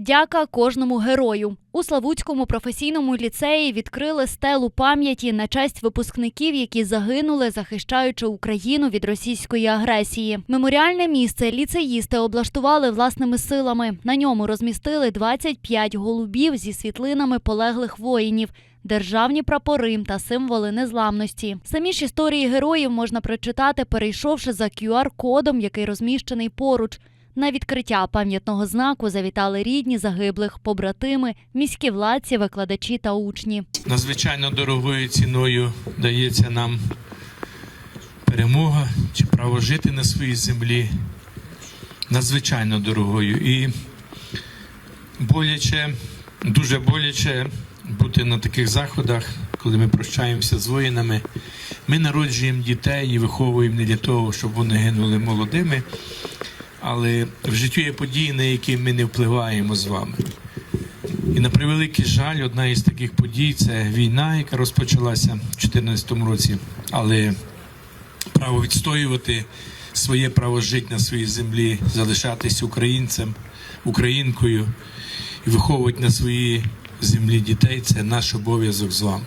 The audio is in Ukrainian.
Дяка кожному герою. У Славутському професійному ліцеї відкрили стелу пам'яті на честь випускників, які загинули, захищаючи Україну від російської агресії. Меморіальне місце ліцеїсти облаштували власними силами. На ньому розмістили 25 голубів зі світлинами полеглих воїнів. Державні прапори та символи незламності. Самі ж історії героїв можна прочитати, перейшовши за QR-кодом, який розміщений поруч. На відкриття пам'ятного знаку завітали рідні загиблих, побратими, міські владці, викладачі та учні. надзвичайно дорогою ціною дається нам перемога чи право жити на своїй землі. Надзвичайно дорогою. І боляче, дуже боляче бути на таких заходах, коли ми прощаємося з воїнами. Ми народжуємо дітей і виховуємо не для того, щоб вони гинули молодими. Але в житті є події, на які ми не впливаємо з вами. І на превеликий жаль, одна із таких подій це війна, яка розпочалася в 2014 році. Але право відстоювати своє право жити на своїй землі, залишатись українцем, українкою і виховувати на своїй землі дітей це наш обов'язок з вами.